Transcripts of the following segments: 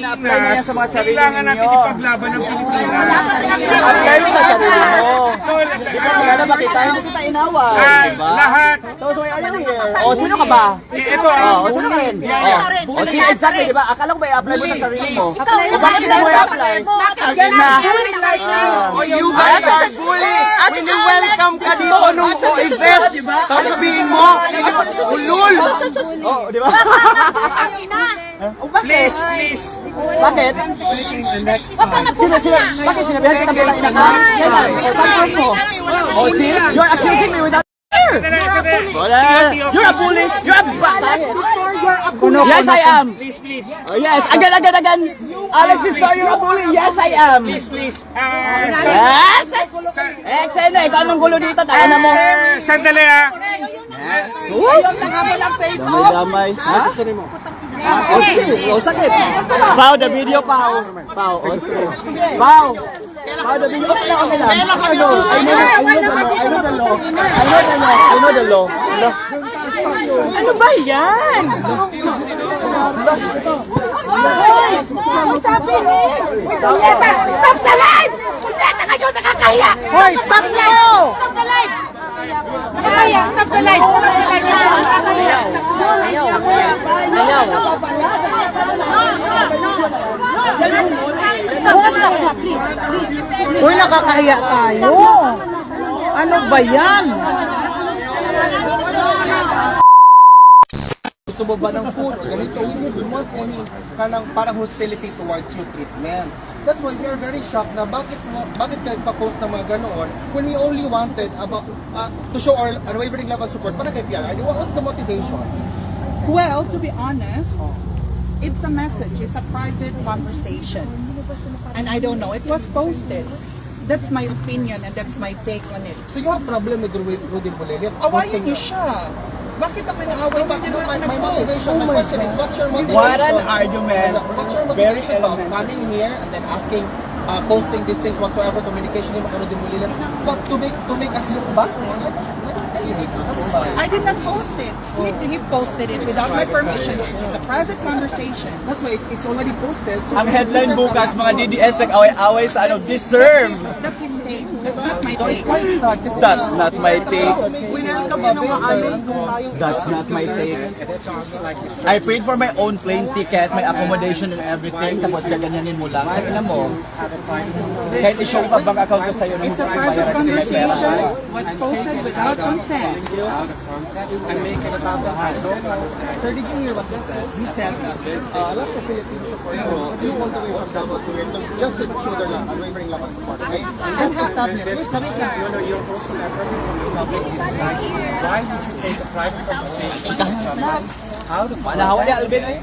ina-apply na yan sa mga sarili Kailangan natin ninyo. ipaglaban ng Pilipinas. Apply mo sa sarili mo. So, Para makita, hindi kita Diba? lahat. Tapos why are you here? O, sino ka ba? Eh, ito ah. Oh, sino ka rin? O, o, si exactly, di ba? Akala ko ba i-apply mo sa sarili mo? O, bakit hindi mo i-apply? Again na. Oh, you guys are bully! Wini-welcome ka dito nung o-invest, di ba? Tapos sabihin mo, ulul! Oh, di ba? Oh, bakit? Please, please. Bakit? Sino, sino, bakit sinabihan kita bilang ina ka? Kailan? Point mo? O, see? You're accusing me without Sandali, sandali. Wala. You're a bully. You're a bakit? Yes, I am. Please, please. Oh, yes. Again, again, again. Alex is you're a bully. Yes, I am. Please, please. Ah, Yes. Eh, Sena, ikaw anong gulo dito? Tayo na mo. eh, sandali ah. Damay-damay. Ha? Ah, oh, sige. Oh, sakit. Pao, the video, Pao. Pao, oh, sige. Pao. Pao, the video. Okay lang, okay lang. I know, I know, the law. I know the law. I know the law. I know the law. Ano? Ano ba yan? Stop the! Hindi na kayo nakakahiya! Hoy, stop na! Stop the line! Nakakahiya! Stop the line! Stop the line! Stop, stop, please, please. Uy, nakakahiya tayo. Ano ba yan? gusto mo ba ng food ganito, we didn't want any kanang parang hostility towards your treatment. That's why we are very shocked na bakit mo, bakit ka nagpa-post ng mga ganoon when we only wanted about uh, to show our unwavering love and support para kay PRI. What's the motivation? Well, to be honest, it's a message. It's a private conversation. And I don't know. It was posted. That's my opinion and that's my take on it. So you have problem with Rudy, Bulilit? Awayin niyo siya. Bakit ako inaaway? No, naman my, ako my nag-post. motivation, my question is, what's your motivation? What an argument. What's your Very motivation about coming here and then asking, uh, posting these things whatsoever, communication ni Rudy Bulilit, but to make to make us look bad? I that's did not post it. He, he posted it without my permission. It's a private conversation. That's why it- it's already posted. So Ang headline bukas, mga DDS nag-away-away sa ano, deserve. That's his take. That's not my take. That's not my take. Welcome na mga ayos That's not my take. I paid for my own plane ticket, my accommodation and everything, tapos gaganyanin mo lang. Ay, alam mo, kahit i-show pa bank account ko sa'yo, nung It's a private conversation. Was posted without consent. Sir, did you hear what he said? He said that uh, last the Philippines support you, you want to be from Davao to just to show their love, unwavering love and support, okay? And ha- establish, wait, kami ka. No, no, you're also Why would you take a private conversation out of Manahawa ni Alvin ay.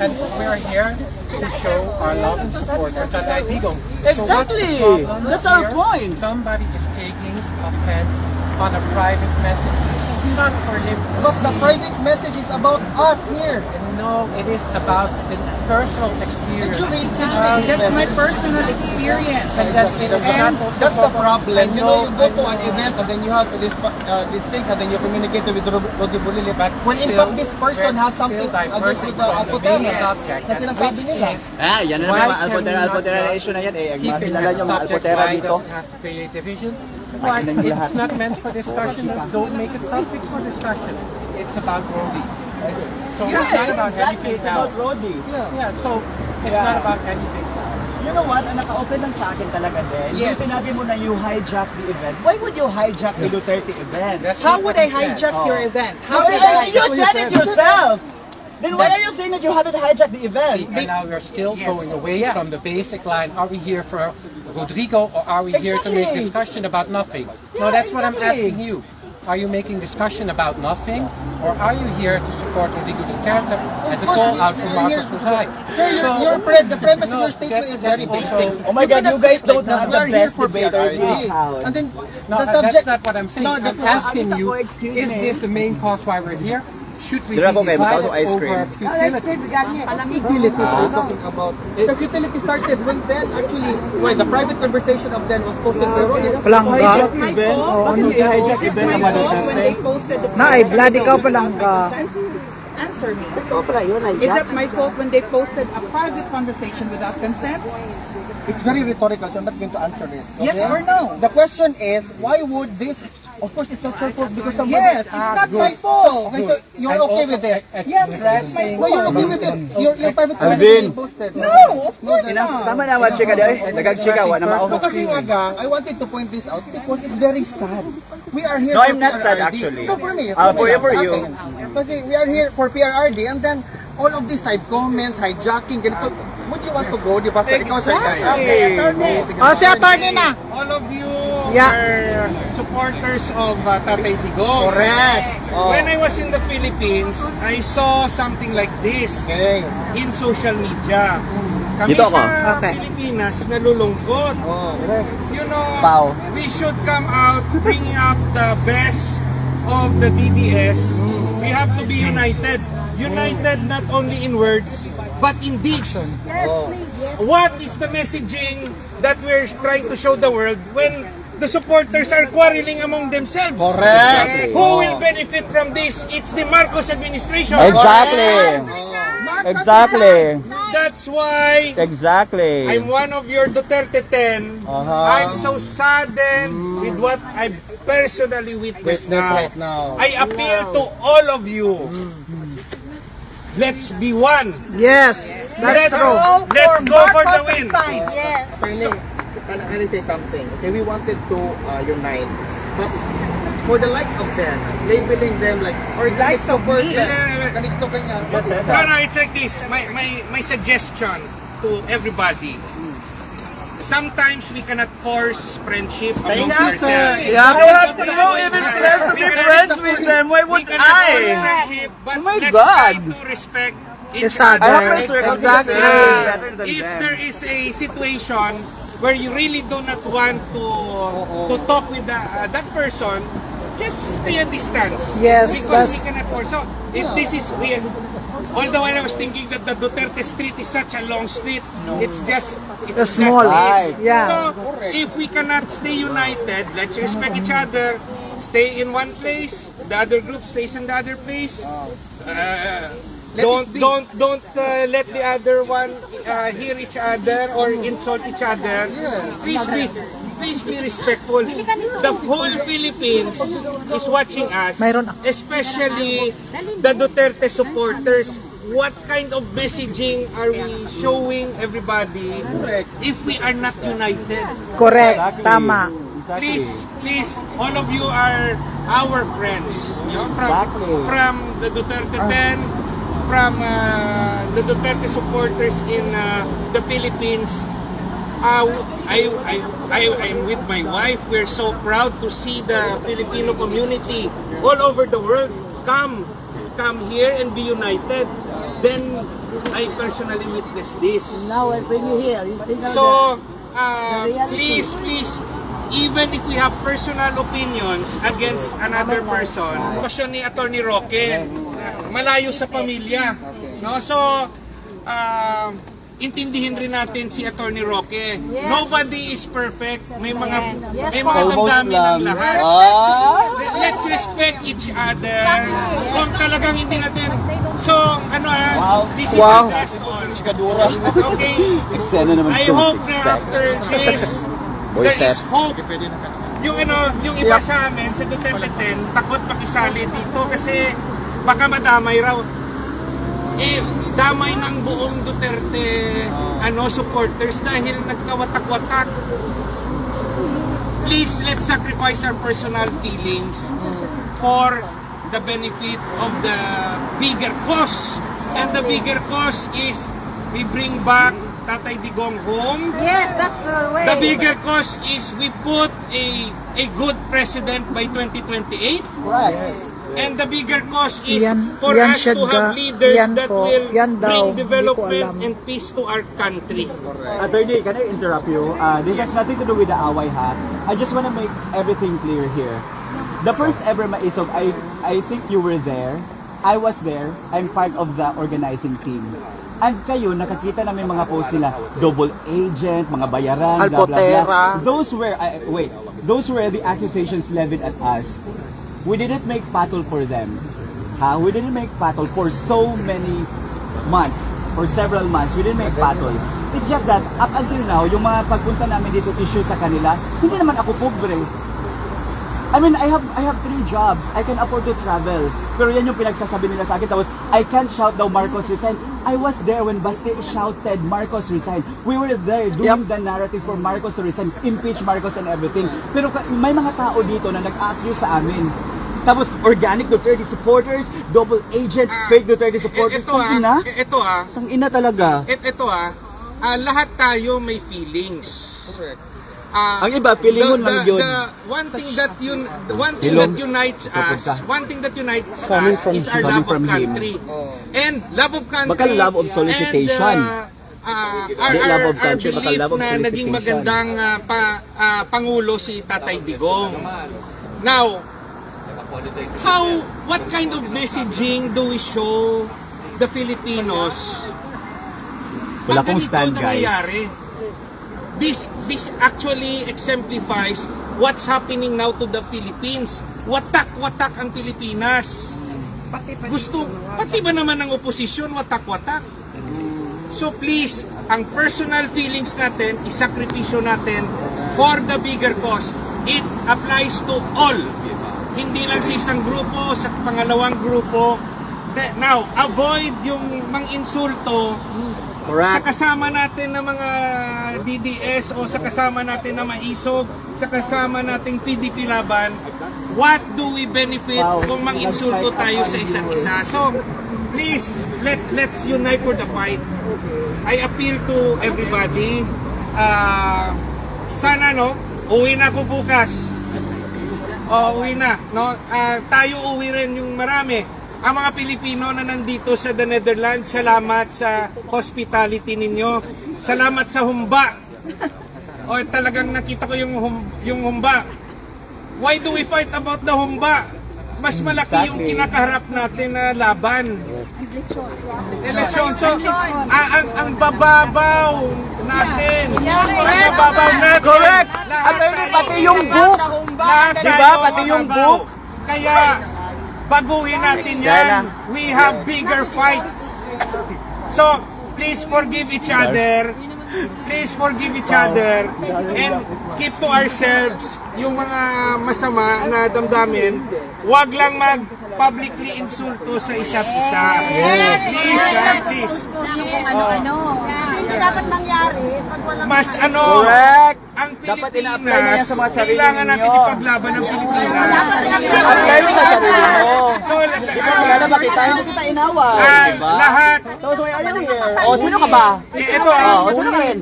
And we're here to show our love and support for Tatay Digong. Exactly! That's our point. Somebody is taking offense on a private message. It's not for him. to But the private message is about us here. No, it is about the personal experience. Did you read, did you read his That's my personal experience. And then it is And not that's the problem. I You know, you go I to an event and then you have this, uh, these things and then you communicate with Rod- Rodi Bulilit. But When in fact this person has something against with the from the main Alpotera subject, na sinasabi nila. Ah, yan na Why naman, can Alpotera, we not Alpotera issue na yan eh. Ang mga it kilala as mga subject Alpotera line dito. doesn't have to create division. Lahat. It's not meant for discussion. Don't make it subject for discussion. It's about Rodi. It's, so it's not about Exactly, anything it's about else. Rodi. Yeah, so it's Yeah. not about anything else. You know what? Ang naka-okay lang sa akin talaga din. Yes. Yung sinabi mo na you hijack the event. Why would you hijack the Duterte event? That's How would what I hijack your Oh. event? How did I you said it yourself! Then why are you saying that you haven't hijacked the event? And now we're still Yes. going away from the basic line. Are we here for Rodrigo or are we here to make discussion about nothing? Yeah, no, that's what I'm asking you. Are you making discussion about nothing, or are you here to support Rodrigo Duterte and to Of call out for Marcos Rosai? Sir, your, your pre- the premise of No, your statement is very basic. also- Oh my God, you guys say it like don't have the best for debaters town. And then No, the uh, subject. that's not what I'm saying. No, I'm asking you, sa ko, excuse is this the main cause why we're here? Should we be Dira ko kayo, divided magkaso ice cream. over futility? utilities we're talking about. The futility started when then actually, when the private conversation of then was posted by Ronnie. That's Hijack My event? fault? Bakit hindi hijack Is it event fault when they posted the Na, ay, blood, ikaw palang ka. Answer me. Is it my fault when they posted a private conversation without consent? It's very rhetorical, so I'm not going to answer it. Yes or no? The question is, why would this... Of course, it's not your fault because somebody... Yes, it's not my fault. Okay, so you're okay with it? Yes, it's not my No, you're fault. okay with it. Your, your private Alvin. conversation posted. No, of course not. Tama na, wag chika day. Nagag-chika, wala na No, mao. kasi nga gang, I wanted to point this out because it's very sad. We are here No, for I'm not sad, actually. No, for me. Ah, me for for you. Kasi we are here for PRRD and then all of these side comments, hijacking, ganito. Would you want to go, di ba? Sa ikaw, sir, guys. Okay. Oh, si attorney na. Yeah. supporters of uh, Tatay Digong. Correct. Oh. When I was in the Philippines, I saw something like this Okay. in social media. Kami Dito ako. sa Okay. Pilipinas nalulungkot. Oh. You know, Pao. we should come out bringing up the best of the DDS. We have to be united. United not only in words, but in deeds. What is the messaging that we're trying to show the world when the supporters are quarreling among themselves? Correct. Who will benefit from this? It's the Marcos administration. Exactly. Exactly. That's why Exactly. I'm one of your Duterte 10. Uh-huh. I'm so saddened with what I personally witnessed Witness now. right now. I appeal to all of you. Let's be one. Yes, Let's, true. let's go for the win. sign. Can, can, can I say something? Okay, we wanted to uh, unite, but for the likes of them, labeling them like, or likes of them, ganito, is No, that? no, it's like this. My, my, my suggestion to everybody. Sometimes we cannot force friendship among ourselves. Yeah, I want to know even if let's be friends with them. Why would I? but Oh my let's God. try to respect each other. Exactly. Uh, if there is a situation where you really do not want to to talk with the, uh, that person, just stay a distance. Yes, because that's- we cannot force. So if this is we, although I was thinking that the Duterte Street is such a long street, it's just it's small. Just. Yeah. So if we cannot stay united, let's respect each other. Stay in one place. The other group stays in the other place. Uh, don't don't don't uh, let the other one uh, hear each other or insult each other. Please be please be respectful. The whole Philippines is watching us, especially the Duterte supporters. What kind of messaging are we showing everybody if we are not united? Correct, tama. Please, please, all of you are our friends. You know, from, Exactly. from the Duterte 10, from uh, the Duterte supporters in uh, the Philippines. Uh, I, I, I, I'm with my wife. We're so proud to see the Filipino community all over the world come, come here and be united. Then I personally witness this. Now I bring you here. You So, uh, please, please, even if we have personal opinions against another person, question ni Attorney Roque, malayo sa pamilya. No? So, uh, intindihin rin natin si Attorney Roque. Nobody is perfect. May mga Yes, may mga damdamin ng lahat. Ah! Let's respect each other. Kung talagang hindi natin So, ano ah, Wow. this is Wow. a on. Chikadura. Okay? Naman I hope na after this, there is hope. Yung ano, yung iba sa amin, sa Duterte 10, takot makisali dito kasi baka madamay raw. Eh, damay ng buong Duterte ano supporters dahil nagkawatak-watak. Please, let's sacrifice our personal feelings for the benefit of the bigger cause. And the bigger cause is we bring back Tatay Digong home. Yes, that's the way. The bigger cause is we put a a good president by 2028. Right. And the bigger cause is Yan- for yan us to have ga- leaders yan that po, will yan daw, bring development and peace to our country. Attorney, can I interrupt you? Uh, this has nothing to do with the away ha. I just want to make everything clear here. The first ever Maisog, I, I think you were there. I was there. I'm part of the organizing team. And kayo, nakakita namin mga post nila, double agent, mga bayaran, blah, blah, blah. Alpotera. Those were, uh, wait, those were the accusations levied at us. We didn't make battle for them. ha? We didn't make patol for so many months, for several months. We didn't make patol. It's just that, up until now, yung mga pagpunta namin dito issue sa kanila, hindi naman ako pobre. I mean, I have I have three jobs. I can afford to travel. Pero yan yung pinagsasabi nila sa akin. Tapos, I can't shout daw Marcos resign. I was there when Basti shouted Marcos resign. We were there doing the narratives for Marcos to resign, impeach Marcos and everything. Pero may mga tao dito na nag-accuse sa amin. Tapos, organic Duterte supporters, double agent, fake Duterte supporters. Ito Tang ina. ah, ito ah, Tang ina talaga. Et, ito ah, ah, lahat tayo may feelings. Ah, Ang iba, feeling mo the- lang yun. the one thing that un, the one thing Ilong. that unites us, Pupunta. one thing that unites Coming us from is our love Coming of from him. country. And love of country. Baka love of solicitation. And, uh, uh, our, Hindi, our, love of our country, baka belief love of na naging solicitation. magandang ah, pa, ah, pangulo si Tatay Digong. Now, how, what kind of messaging do we show the Filipinos Wala ganito stand, guys. This, this actually exemplifies what's happening now to the Philippines. Watak-watak ang Pilipinas. Gusto, pati ba naman ng oposisyon, watak-watak? So please, ang personal feelings natin, isakripisyo natin for the bigger cause. It applies to all. Hindi lang sa isang grupo, sa pangalawang grupo. Now, avoid yung mang-insulto sa Correct. kasama natin ng mga DDS o sa kasama natin na maisog, sa kasama nating PDP laban, what do we benefit kung mang-insulto tayo sa isa't isa? So, please, let, let's unite for the fight. I appeal to everybody. Ah, sana no, uwi na ako bukas. O, uwi na. No? Ah, tayo uwi rin yung marami. Ang mga Pilipino na nandito sa the Netherlands, salamat sa hospitality ninyo. Salamat sa humba. O talagang nakita ko yung hum, yung humba. Why do we fight about the humba? Mas malaki yung kinakaharap natin na laban. Eleksyon. So, ah, ang, ang bababaw natin. Ang bababaw natin. Correct. Lahat At ayun, tayo- pati yung book. Di ba? Pati yung book. Kaya, baguhin natin yan. We have bigger fights. So, please forgive each other. Please forgive each other and keep to ourselves yung mga masama na damdamin. Huwag lang mag publicly insulto sa isa't isa. Please, ah, please. ano-ano. Kasi hindi dapat mangyari pag walang Mas ano, Correct. Ang Dapat ina-apply niya Pilipinas, sa mga sarili kailangan natin ninyo. ipaglaban ng Pilipinas. At kayo sa sarili mo. So, Wala na ba kita? Hindi kita inaway. ah, Diba? lahat, Tapos why are you here? O, sino ka ba? eh, ito ah, Oh, o, sino ka rin?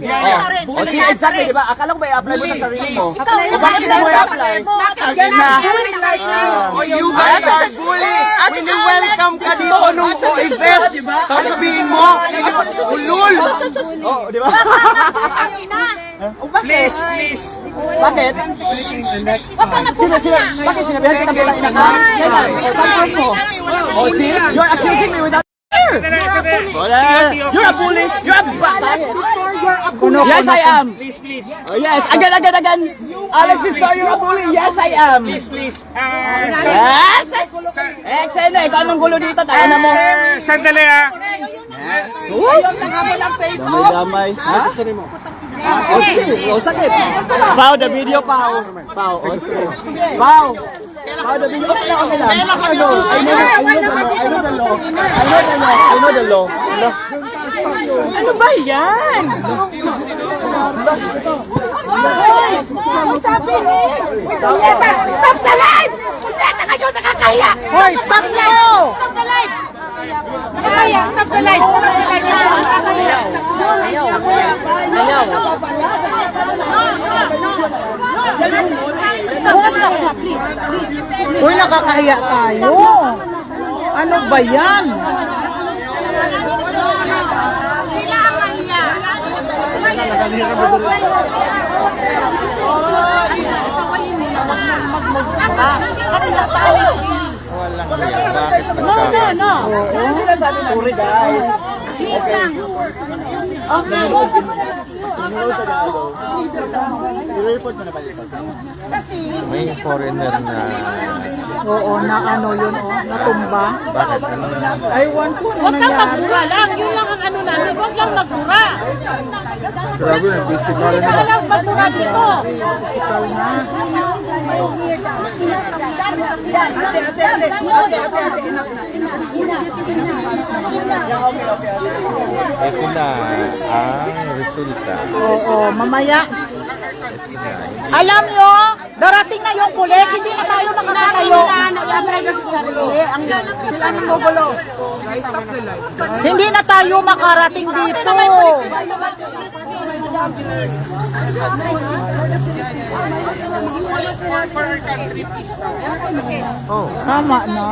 O, o, si exactly, di ba? Akala ko ba i-apply mo sa sarili mo? Ikaw, O, bakit mo i-apply? Bakit na. Oh, you guys are bully! Wini-welcome ka dito nung o-invest! Tapos sabihin mo, ulul! Oh, di ba? Bakit? please, please. Bakit? Huwag kang Sino, sino? Bakit sinabihan kita bilang ina ka? Kailan? O, saan mo? O, see? You're accusing me without. Wala. Guilty of You're a bully. You're a bastard. Yes, I am. Please, please. Oh, yes. Again, again, again. Alex Sisto, you're a bully. Yes, I am. Please, please. Ah, Yes. Eh, Xena, ikaw anong gulo dito? Tayo na mo. eh, sandali ah. Damay, damay. Ha? Ah, o, sige. O, sakit. Pao, the video, Pao. Pao, o, sige. Pao. Pao, the video. Okay lang, okay lang. I know, I know, I know the law. I know the law. I know the law. I know the law. Ano? Ba yan? Stop the live! Na kayo, nakakaya! Hoy, stop na! Stop the live! Nakakaya, stop the light. Stop the light. Nakakaya. Stop, stop, stop, please. Please. Uy, nakakahiya tayo! Ano ba yan? Sila ang mahiya. No, no, no! Ano guys? Please lang. Okay. I-report mo na ba dito? May foreigner na... Oo, na ano yun, oh, natumba. Bakit? Ano na? I want ko ano Huwag kang nangyari. magmura lang. Yun lang ang ano namin. Huwag lang magmura. Grabe, nag-physical Huwag ka lang magmura dito. Physical na. Ate, ate, ate. Ate, ate, ate. Enough na. Ito na ang resulta. Oo, mamaya. Alam nyo, darating na yung pulis, hindi na tayo makakatayo. Hindi na tayo makarating dito. Peace. Tama na.